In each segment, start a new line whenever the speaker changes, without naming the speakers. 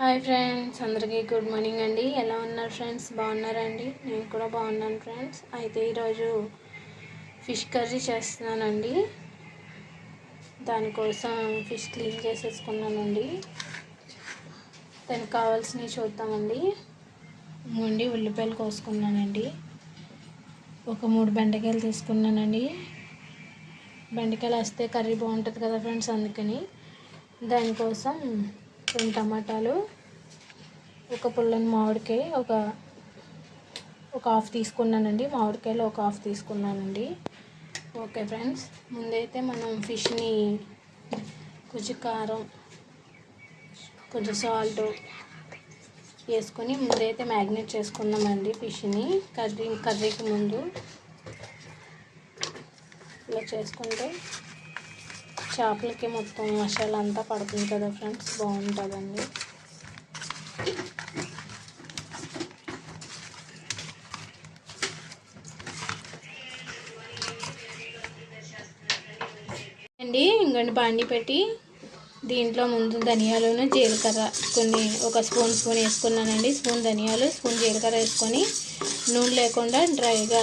Hi friends అందరికీ good morning అండి. ఎలా ఉన్నారు ఫ్రెండ్స్? బాగున్నారండి నేను కూడా బాగున్నాను ఫ్రెండ్స్. అయితే ఈరోజు ఫిష్ కర్రీ చేస్తున్నానండి. దానికోసం ఫిష్ క్లీన్ చేసేసుకున్నానండి. దానికి కావాల్సినవి చూద్దామండి. ముండి ఉల్లిపాయలు కోసుకున్నానండి. ఒక మూడు బెండకాయలు తీసుకున్నానండి. బెండకాయలు వేస్తే కర్రీ బాగుంటుంది కదా ఫ్రెండ్స్ అందుకని దానికోసం రెండు టమాటాలు ఒక పుల్లని మామిడికాయ ఒక ఒక హాఫ్ తీసుకున్నానండి. మామిడికాయలు ఒక హాఫ్ తీసుకున్నానండి. ఓకే ఫ్రెండ్స్ ముందైతే మనం ఫిష్ని కొంచెం కారం కొంచెం సాల్ట్ వేసుకొని ముందైతే మ్యాగ్నేట్ చేసుకుందామండి ఫిష్ని. కర్రీ కర్రీకి ముందు ఇలా చేసుకుంటే చేపలకి మొత్తం మసాలా అంతా పడుతుంది కదా ఫ్రెండ్స్. బాగుంటుందండి. అండి ఇంకొండి బాండి పెట్టి దీంట్లో ముందు ధనియాలను జీలకర్ర కొన్ని ఒక స్పూన్ స్పూన్ వేసుకున్నానండి. స్పూన్ ధనియాలు స్పూన్ జీలకర్ర వేసుకొని నూనె లేకుండా డ్రైగా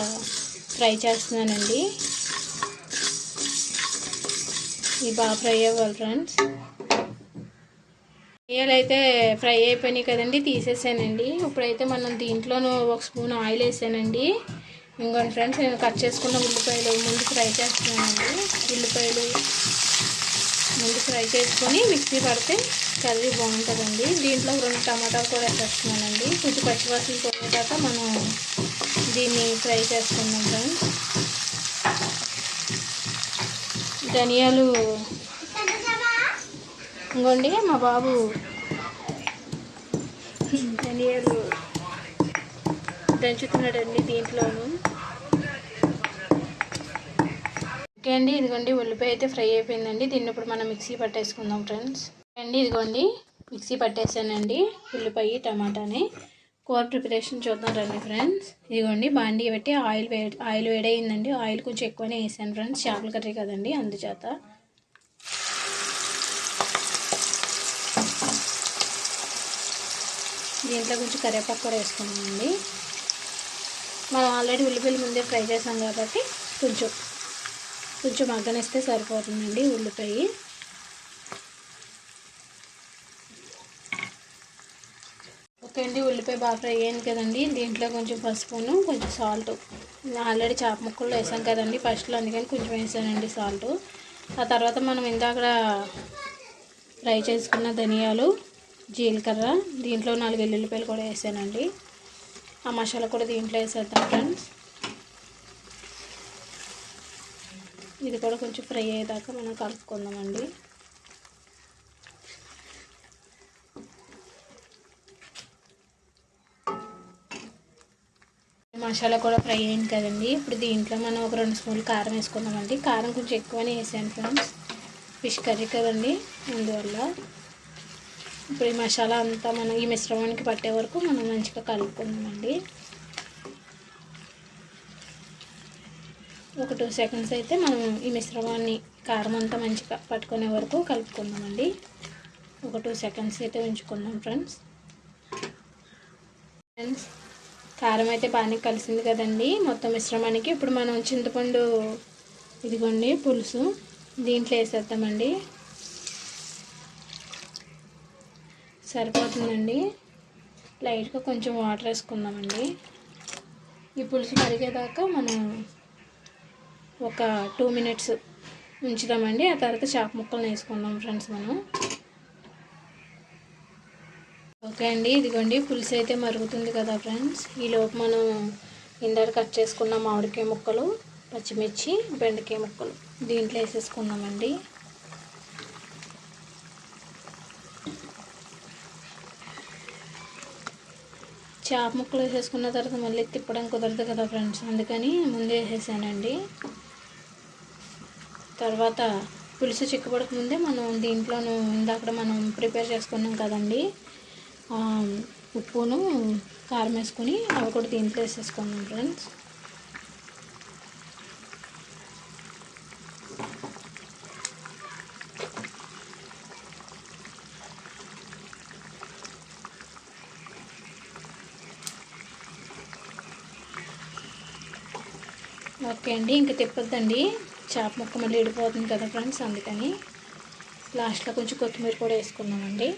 ఫ్రై చేస్తున్నానండి. ఇవి బాగా ఫ్రై అవ్వాలి ఫ్రెండ్స్. రొయ్యలు అయితే ఫ్రై అయిపోయినాయి కదండి తీసేసానండి. ఇప్పుడైతే మనం దీంట్లోనూ ఒక స్పూన్ ఆయిల్ వేసానండి. ఇంకోటి ఫ్రెండ్స్ నేను కట్ చేసుకున్న ఉల్లిపాయలు ముందు ఫ్రై చేస్తున్నానండి. ఉల్లిపాయలు ముందు ఫ్రై చేసుకొని మిక్సీ పడితే కర్రీ బాగుంటుందండి. దీంట్లో రెండు టమాటాలు కూడా వేసేస్తున్నానండి కొంచెం పచ్చివాసన పోయేదాక మనం దీన్ని ఫ్రై చేసుకుందాం ఫ్రెండ్స్. ధనియాలు. ఇంకోండి మా బాబు. ధనియాలు. దంచుతున్నాడండి దీంట్లోను. ఓకే అండి ఇదిగోండి ఉల్లిపాయ అయితే ఫ్రై అయిపోయిందండి. దీన్ని ఇప్పుడు మనం మిక్సీ పట్టేసుకుందాం ఫ్రెండ్స్. అండి ఇదిగోండి మిక్సీ పట్టేసానండి ఉల్లిపాయ టమాటాని. కూర ప్రిపరేషన్ చూద్దాం రండి ఫ్రెండ్స్. ఇదిగోండి బాండీ పెట్టి ఆయిల్ వే ఆయిల్ వేడయిందండి. ఆయిల్ కొంచెం ఎక్కువనే వేసాను ఫ్రెండ్స్. చేపల కర్రీ కదండి అందుచేత. దీంట్లో కొంచెం కరివేపాకు కూడా వేసుకున్నామండి. మనం ఆల్రెడీ ఉల్లిపాయలు ముందే ఫ్రై చేసాం కాబట్టి కొంచెం కొంచెం మగ్గనిస్తే సరిపోతుందండి ఉల్లిపాయ. ఓకే అండి ఉల్లిపాయ బాగా ఫ్రై అయింది కదండి. దీంట్లో కొంచెం పసుపును కొంచెం సాల్ట్. ఆల్రెడీ చేప ముక్కల్లో వేసాం కదండి. ఫస్ట్లో అందుకని కొంచెం వేసానండి సాల్ట్. ఆ తర్వాత మనం ఇందాక ఫ్రై చేసుకున్న ధనియాలు జీలకర్ర దీంట్లో నాలుగు ఎల్లుల్లిపాయలు కూడా వేసానండి. ఆ మసాలా కూడా దీంట్లో వేసేద్దాం ఫ్రెండ్స్. ఇది కూడా కొంచెం ఫ్రై అయ్యేదాకా మనం కలుపుకుందామండి. మసాలా కూడా ఫ్రై అయింది కదండి. ఇప్పుడు దీంట్లో మనం ఒక రెండు స్పూన్లు కారం వేసుకుందామండి. కారం కొంచెం ఎక్కువనే వేసాను ఫ్రెండ్స్. ఫిష్ కర్రీ కదండి అందువల్ల. ఇప్పుడు ఈ మసాలా అంతా మనం ఈ మిశ్రమానికి పట్టే వరకు మనం మంచిగా కలుపుకుందామండి. ఒక టూ సెకండ్స్ అయితే మనం ఈ మిశ్రమాన్ని కారం అంతా మంచిగా పట్టుకునే వరకు కలుపుకుందామండి. ఒక టూ సెకండ్స్ అయితే ఉంచుకుందాం ఫ్రెండ్స్. ఫ్రెండ్స్ కారం అయితే బాగానే కలిసింది కదండి. మొత్తం మిశ్రమానికి ఇప్పుడు మనం చింతపండు ఇదిగోండి పులుసు దీంట్లో వేసేద్దామండి. సరిపోతుందండి. లైట్గా కొంచెం వాటర్ వేసుకుందామండి. ఈ పులుసు కరిగేదాకా మనం ఒక టూ మినిట్స్ ఉంచుదామండి. ఆ తర్వాత చేప ముక్కలను వేసుకుందాం ఫ్రెండ్స్ మనం. ఓకే అండి ఇదిగోండి పులుసు అయితే మరుగుతుంది కదా ఫ్రెండ్స్. ఈలోపు మనం ఇందాక కట్ చేసుకున్న మామిడికాయ ముక్కలు పచ్చిమిర్చి బెండకాయ ముక్కలు దీంట్లో వేసేసుకున్నామండి. చేప ముక్కలు వేసేసుకున్న తర్వాత మళ్ళీ తిప్పడం కుదరదు కదా ఫ్రెండ్స్ అందుకని ముందే వేసేసానండి. తర్వాత పులుసు చిక్కబడక ముందే మనం దీంట్లోనూ ఇందాక మనం ప్రిపేర్ చేసుకున్నాం కదండి ఉప్పును కారం వేసుకొని అవి కూడా దీంట్లో వేసేసుకోండి ఫ్రెండ్స్. ఓకే అండి ఇంకా తిప్పొద్దండి. చేప ముక్క మళ్ళీ విడిపోతుంది కదా ఫ్రెండ్స్ అందుకని లాస్ట్లో కొంచెం కొత్తిమీర కూడా వేసుకున్నామండి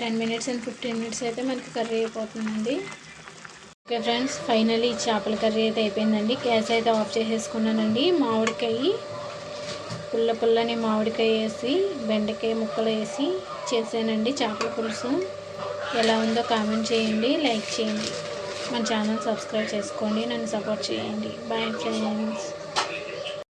ten minutes and fifteen minutes అయితే మనకి కర్రీ అయిపోతుందండి. ఓకే ఫ్రెండ్స్ ఫైనలీ చేపల కర్రీ అయితే అయిపోయిందండి. గ్యాస్ అయితే ఆఫ్ చేసేసుకున్నానండి. మామిడికాయ పుల్ల పుల్లని మామిడికాయ వేసి బెండకాయ ముక్కలు వేసి చేశానండి చేపల పులుసు. ఎలా ఉందో కామెంట్ చేయండి లైక్ చేయండి. మన ఛానల్ సబ్స్క్రైబ్ చేసుకోండి నన్ను సపోర్ట్ చేయండి. Bye friends.